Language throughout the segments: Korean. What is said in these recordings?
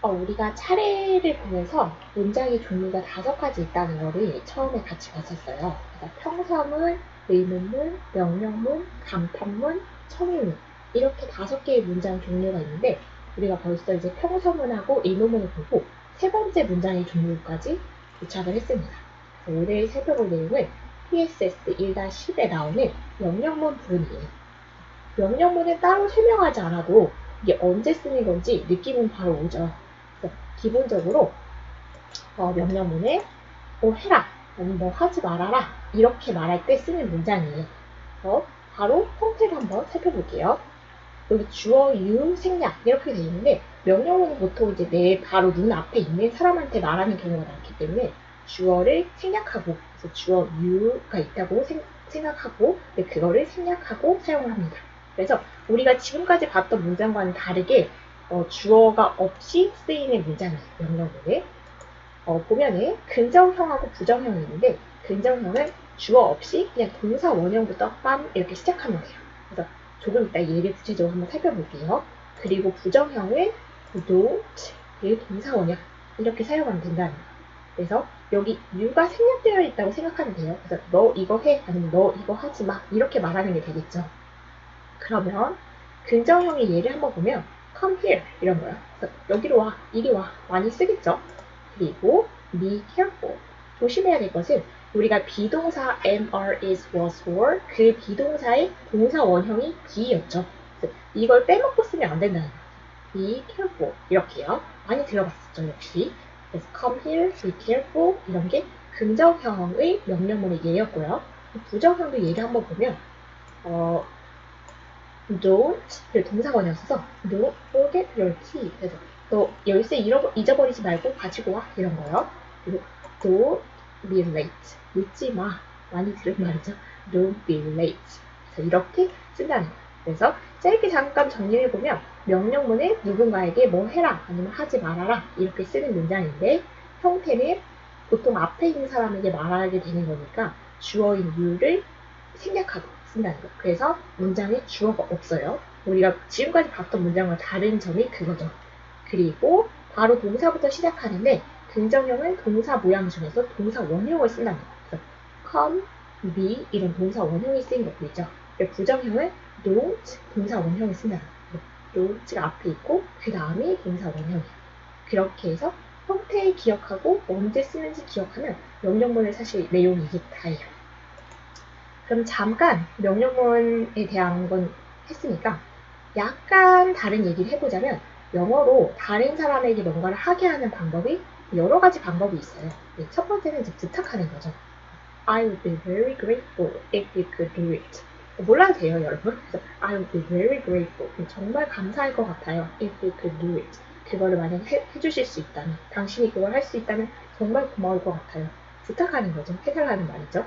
어, 우리가 차례를 보면서 문장의 종류가 다섯 가지 있다는 거를 처음에 같이 봤었어요. 그래서 평서문, 의문문, 명령문, 감탄문, 청유문 이렇게 다섯 개의 문장 종류가 있는데 우리가 벌써 이제 평서문하고 의문문을 보고 세 번째 문장의 종류까지 도착을 했습니다. 오늘 살펴볼 내용은 PSS 1-10에 나오는 명령문 부분이에요. 명령문은 따로 설명하지 않아도 이게 언제 쓰는 건지 느낌은 바로 오죠. 기본적으로 어, 명령문에 뭐 해라 아니면 뭐 하지 말아라 이렇게 말할 때 쓰는 문장이에요. 그래서 바로 형태를 한번 살펴볼게요. 여기 주어, 유, 생략 이렇게 되어 있는데 명령문은 보통 이제 내 바로 눈앞에 있는 사람한테 말하는 경우가 많기 때문에 주어를 생략하고 그래서 주어, 유가 있다고 생, 생각하고 네, 그거를 생략하고 사용을 합니다. 그래서 우리가 지금까지 봤던 문장과는 다르게 어, 주어가 없이 쓰이는 문장이에요. 명령문에. 어, 보면은 긍정형하고 부정형이 있는데 긍정형은 주어 없이 그냥 동사 원형부터 빰 이렇게 시작하면 돼요. 그래서 조금 이따 예를 구체적으로 한번 살펴볼게요. 그리고 부정형은 don't, 그 동사 원형 이렇게 사용하면 된다는 거예요. 그래서 여기 유가 생략되어 있다고 생각하면 돼요. 그래서 너 이거 해 아니면 너 이거 하지 마 이렇게 말하는 게 되겠죠. 그러면 긍정형의 예를 한번 보면 come here 이런 거야. 여기로 와, 이리 와 많이 쓰겠죠. 그리고 be careful 조심해야 될 것은 우리가 비동사 am, are, is, was, were 그 비동사의 동사 원형이 be였죠. 이걸 빼먹고 쓰면 안 된다는 거예요. be careful 이렇게요. 많이 들어봤었죠 역시. 그래서 come here, be careful 이런 게 긍정형의 명령문의 예였고요. 부정형도 예를 한번 보면 어, don't 를 동사원이 없어서 don't forget your key 그래서 너 열쇠 잃어, 잊어버리지 말고 가지고 와 이런 거요. 그리고 don't be late 늦지 마 많이 들은 말이죠. don't be late 그래서 이렇게 쓴다는 거예요. 그래서 짧게 잠깐 정리해 보면 명령문은 누군가에게 뭐 해라 아니면 하지 말아라 이렇게 쓰는 문장인데 형태는 보통 앞에 있는 사람에게 말하게 되는 거니까 주어인 you를 생략하고 쓴다는 거. 그래서 문장에 주어가 없어요. 우리가 지금까지 봤던 문장과 다른 점이 그거죠. 그리고 바로 동사부터 시작하는데 긍정형은 동사 모양 중에서 동사 원형을 쓴다는 거. 그래서 come, be 이런 동사 원형이 쓰인 거 보이죠? 부정형은 don't 동사 원형을 쓴다는 거. don't가 앞에 있고 그 다음이 동사 원형이에요. 그렇게 해서 형태 기억하고 언제 쓰는지 기억하면 명령문의 사실 내용이 다예요. 그럼 잠깐 명령문에 대한 건 했으니까 약간 다른 얘기를 해보자면 영어로 다른 사람에게 뭔가를 하게 하는 방법이 여러 가지 방법이 있어요. 네, 첫 번째는 이제 부탁하는 거죠. I would be very grateful if you could do it. 몰라도 돼요, 여러분. 그래서 I would be very grateful. 정말 감사할 것 같아요. If you could do it. 그거를 만약 해, 해주실 수 있다면, 당신이 그걸 할 수 있다면 정말 고마울 것 같아요. 부탁하는 거죠. 해달라는 말이죠.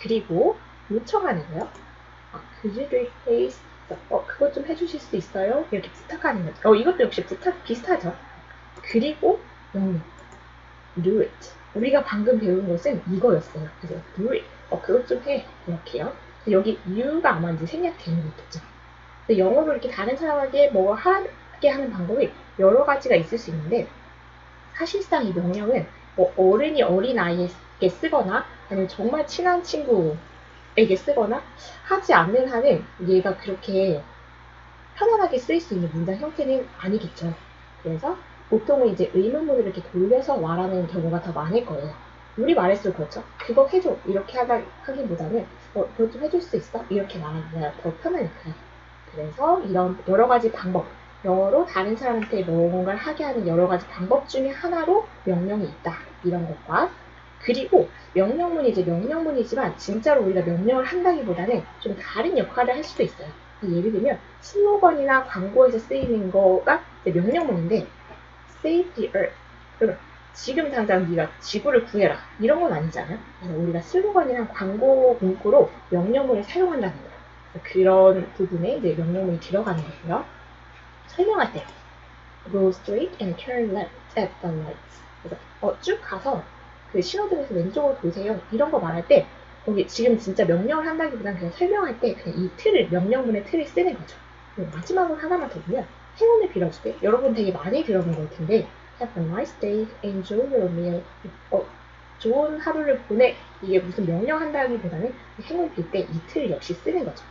그리고 요청하는 거요. 아, could you do please? 어, 그것 좀 해주실 수 있어요? 이렇게 부탁하는 거죠. 어, 이것도 역시 부탁 비슷하죠. 그리고 명령. do it. 우리가 방금 배운 것은 이거였어요. 그래서 do it. 어, 그것 좀 해. 이렇게요. 여기 you가 아마 이제 생략되는 거겠죠. 영어로 이렇게 다른 사람에게 뭐 하게 하는 방법이 여러 가지가 있을 수 있는데 사실상 이 명령은 뭐 어른이 어린 아이에게 쓰거나 아니면 정말 친한 친구 에게 쓰거나 하지 않는 한은 얘가 그렇게 편안하게 쓰일 수 있는 문장 형태는 아니겠죠. 그래서 보통은 이제 의문문을 이렇게 돌려서 말하는 경우가 더 많을 거예요. 우리 말할수록 그렇죠. 그거 해줘. 이렇게 하다, 하기보다는, 어, 그거 좀 해줄 수 있어? 이렇게 말하는 게더 편하니까요. 그래서 이런 여러 가지 방법, 영어로 다른 사람한테 뭔가를 하게 하는 여러 가지 방법 중에 하나로 명령이 있다. 이런 것과, 그리고 명령문이 이제 명령문이지만 진짜로 우리가 명령을 한다기보다는 좀 다른 역할을 할 수도 있어요. 예를 들면 슬로건이나 광고에서 쓰이는 거가 명령문인데 Save the Earth. 그러면 지금 당장 네가 지구를 구해라 이런 건 아니잖아요. 우리가 슬로건이나 광고 문구로 명령문을 사용한다는 거예요. 그런 부분에 이제 명령문이 들어가는 거고요. 설명할 때 Go straight and turn left at the lights. 그래서 어, 쭉 가서 그 신호등에서 왼쪽으로 도세요. 이런 거 말할 때 여기 지금 진짜 명령을 한다기보다는 그냥 설명할 때 그냥 이 틀을 명령문의 틀을 쓰는 거죠. 마지막으로 하나만 더 보면 행운을 때 여러분 되게 많이 들어본 걸 텐데 Have a nice day, enjoy your meal. 어, 좋은 하루를 보내. 이게 무슨 명령한다기보다는 행운 빌 때 이 틀 역시 쓰는 거죠.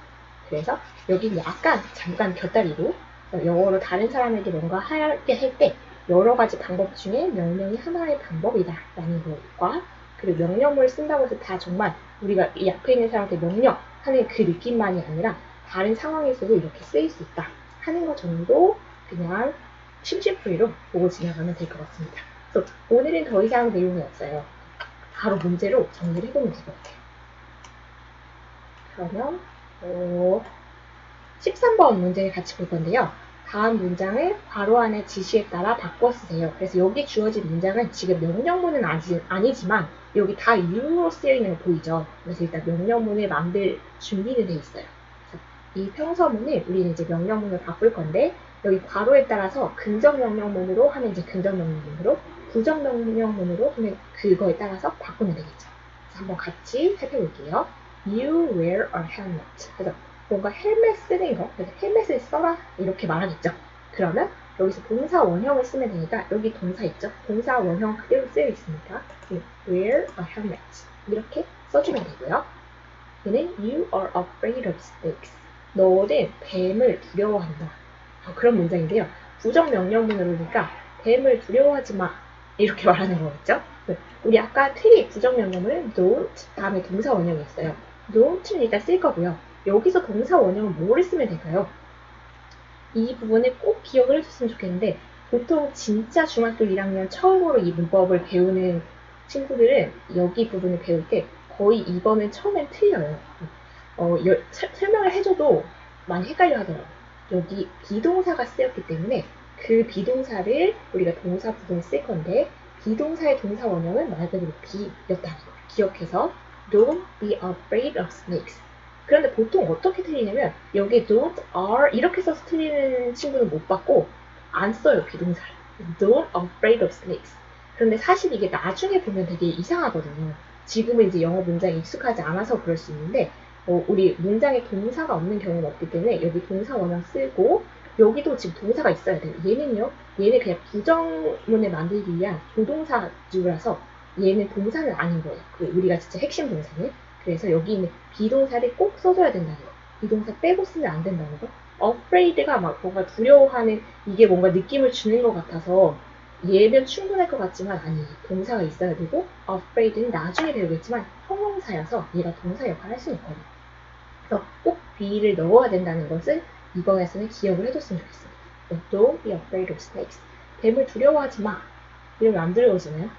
그래서 여기는 약간 잠깐 곁다리로 영어로 다른 사람에게 뭔가 하게 할 때 여러 가지 방법 중에 명령이 하나의 방법이다 라는 것과 그리고 명령문을 쓴다고 해서 다 정말 우리가 이 앞에 있는 사람한테 명령하는 그 느낌만이 아니라 다른 상황에서도 이렇게 쓰일 수 있다 하는 것 정도 그냥 심심풀이로 보고 지나가면 될 것 같습니다. 그래서 오늘은 더 이상 내용이 없어요. 바로 문제로 정리를 해보면 될 것 같아요. 그러면 어, 13번 문제를 같이 볼 건데요. 다음 문장을 괄호 안에 지시에 따라 바꿔 쓰세요. 그래서 여기 주어진 문장은 지금 명령문은 아니, 아니지만 여기 다 이유로 쓰여 있는 거 보이죠? 그래서 일단 명령문을 만들 준비는 돼 있어요. 이 평서문을 우리는 이제 명령문을 바꿀 건데 여기 괄호에 따라서 긍정 명령문으로 하면 이제 긍정 명령문으로 부정 명령문으로 하면 그거에 따라서 바꾸면 되겠죠. 그래서 한번 같이 살펴볼게요. You wear a helmet. 그래서 뭔가 헬멧 쓰는 거, 그래서 헬멧을 써라 이렇게 말하겠죠. 그러면 여기서 동사 원형을 쓰면 되니까 여기 동사 있죠. 동사 원형 그대로 쓰여 있으니까 wear a helmet 이렇게 써주면 되고요. 얘는 you are afraid of snakes. 너는 뱀을 두려워한다. 어, 그런 문장인데요. 부정 명령문으로 니까 뱀을 두려워하지 마 이렇게 말하는 거겠죠. 네. 우리 아까 트리 부정 명령문은 don't 다음에 동사 원형이 있어요. don't는 일단 쓸 거고요. 여기서 동사 원형은 뭐를 쓰면 될까요? 이 부분을 꼭 기억을 해줬으면 좋겠는데 보통 진짜 중학교 1학년 처음으로 이 문법을 배우는 친구들은 여기 부분을 배울 때 거의 2번은 처음엔 틀려요. 어, 여- 설- 설명을 해줘도 많이 헷갈려 하더라고요. 여기 비동사가 쓰였기 때문에 그 비동사를 우리가 동사 부분에 쓸 건데 비동사의 동사 원형은 말 그대로 비였다는 거 기억해서 Don't be afraid of snakes. 그런데 보통 어떻게 틀리냐면 여기 don't are 이렇게 써서 틀리는 친구는 못 봤고 안 써요 비동사를. Don't afraid of snakes. 그런데 사실 이게 나중에 보면 되게 이상하거든요. 지금은 이제 영어 문장이 익숙하지 않아서 그럴 수 있는데 어, 우리 문장에 동사가 없는 경우는 없기 때문에 여기 동사 원형 쓰고 여기도 지금 동사가 있어야 돼요. 얘는요, 얘는 그냥 부정문을 만들기 위한 조동사주라서 얘는 동사는 아닌 거예요. 그 우리가 진짜 핵심 동사는. 그래서 여기 있는 비동사를 꼭 써줘야 된다는 거. 비동사 빼고 쓰면 안 된다는 거. afraid가 막 뭔가 두려워하는 이게 뭔가 느낌을 주는 것 같아서 얘면 충분할 것 같지만 아니 동사가 있어야 되고 afraid는 나중에 배우겠지만 형용사여서 얘가 동사 역할을 할 수는 있거든요. 그래서 꼭 be를 넣어야 된다는 것을 이번에서는 기억을 해줬으면 좋겠습니다. Don't be afraid of snakes. 뱀을 두려워하지 마. 이러면 안 두려워지나요?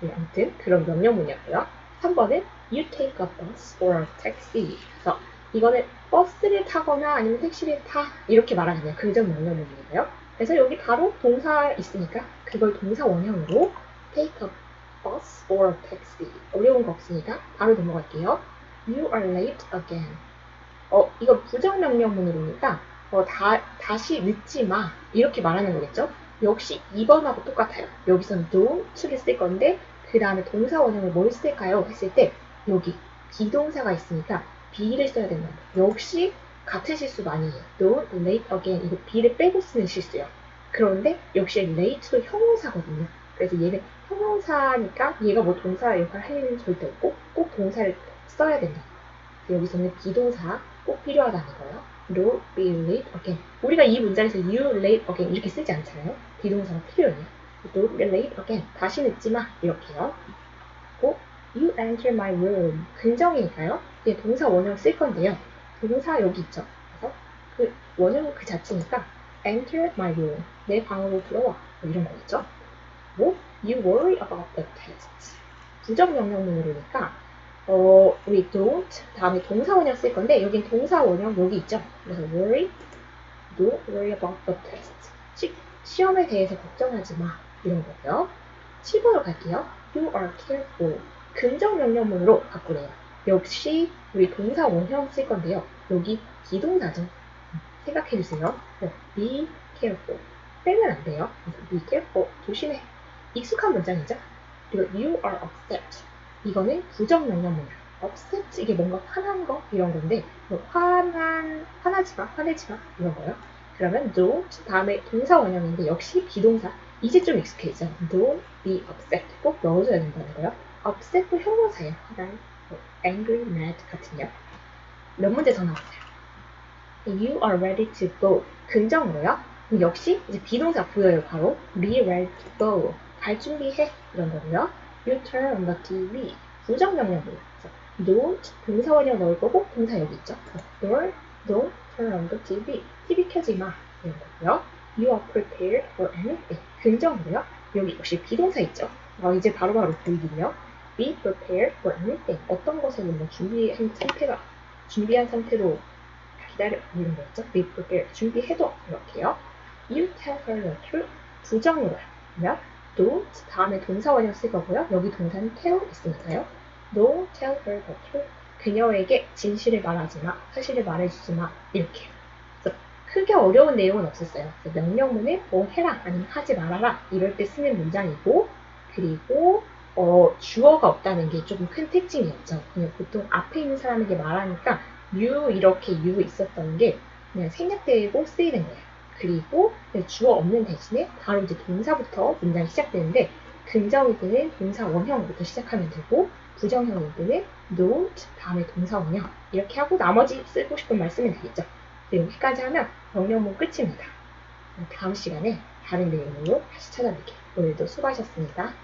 네, 아무튼 그런 명령문이었고요. 3번은 You take a bus or a taxi. 그래서 이거는 버스를 타거나 아니면 택시를 타 이렇게 말하는 거예요. 긍정 명령문이에요. 그래서 여기 바로 동사 있으니까 그걸 동사 원형으로 take a bus or a taxi 어려운 거 없으니까 바로 넘어갈게요. You are late again. 어 이거 부정 명령문으로니까 어, 다, 다시 늦지 마 이렇게 말하는 거겠죠? 역시 2번하고 똑같아요. 여기선 don't를 쓸 건데 그 다음에 동사 원형을 뭘 쓸까요? 했을 때 여기 비동사가 있으니까 be를 써야 된다. 역시 같은 실수 많이 해요. Don't late again. 이거 be를 빼고 쓰는 실수예요. 그런데 역시 late도 형용사거든요. 그래서 얘는 형용사니까 얘가 뭐 동사 역할을 할 일은 절대 없고 꼭 동사를 써야 된다. 여기서는 비동사 꼭 필요하다는 거예요. Don't be late again. 우리가 이 문장에서 you late again 이렇게 쓰지 않잖아요. 비동사가 필요해요. Don't be late again. 다시 늦지 마. 이렇게요. 고 You enter my room. 긍정이니까요. 이제 동사 원형 쓸 건데요. 동사 여기 있죠. 그래서 그 원형 그 자체니까 enter my room. 내 방으로 들어와. 뭐 이런 거겠죠. 뭐 You worry about the test. 부정 명령문으로니까 어, 우리 don't 다음에 동사 원형 쓸 건데 여긴 동사 원형 여기 있죠. 그래서 worry, don't worry about the test. 시, 시험에 대해서 걱정하지 마 이런 거고요. 7번으로 갈게요. You are careful. 긍정 명령문으로 바꾸래요. 역시 우리 동사 원형 쓸 건데요. 여기 비동사죠. 생각해 주세요. 네, be careful. 빼면 안 돼요. be careful. 조심해. 익숙한 문장이죠. 그리고 you are upset. 이거는 부정 명령문이야. upset 이게 뭔가 화난 거 이런 건데 뭐 화난 화나지 마, 화내지 마 이런 거요. 그러면 don't 다음에 동사 원형인데 역시 비동사 이제 좀 익숙해져. Don't be upset 꼭 넣어줘야 된다는 거예요. Upset도 형용사예요. 뭐 angry, mad 같은요. 몇 문제 더 나왔어요. You are ready to go. 긍정으로요. 역시 이제 비동사 보여요. 바로 be ready to go. 갈 준비해 이런 거고요. You turn on the TV. 그래서 don't 동사 원형 넣을 거고 동사 여기 있죠. Don't, don't turn on the TV. TV 켜지 마 이런 거고요. You are prepared for anything. 긍정으로요. 여기 역시 비동사 있죠. 어, 이제 바로바로 보이긴요. Be prepared for anything. 어떤 것에는 뭐 준비한 상태가 준비한 상태로 기다려 이런 거였죠. Be prepared. 준비해둬 이렇게요. You tell her the truth. 부정으로요. 그러면 don't 다음에 동사 원형 쓸 거고요. 여기 동사는 tell 있으니까요. Don't tell her the truth. 그녀에게 진실을 말하지 마. 사실을 말해주지 마. 이렇게. 크게 어려운 내용은 없었어요. 명령문을 뭐 해라 아니면 하지 말아라 이럴 때 쓰는 문장이고 그리고 어, 주어가 없다는 게 조금 큰 특징이었죠. 그냥 보통 앞에 있는 사람에게 말하니까 you 이렇게 you 있었던 게 그냥 생략되고 쓰이는 거예요. 그리고 주어 없는 대신에 바로 이제 동사부터 문장이 시작되는데 긍정이든 동사 원형부터 시작하면 되고 부정형이든 don't 다음에 동사 원형 이렇게 하고 나머지 쓰고 싶은 말 쓰면 되겠죠. 네, 여기까지 하면 명령문 끝입니다. 다음 시간에 다른 내용으로 다시 찾아뵐게요. 오늘도 수고하셨습니다.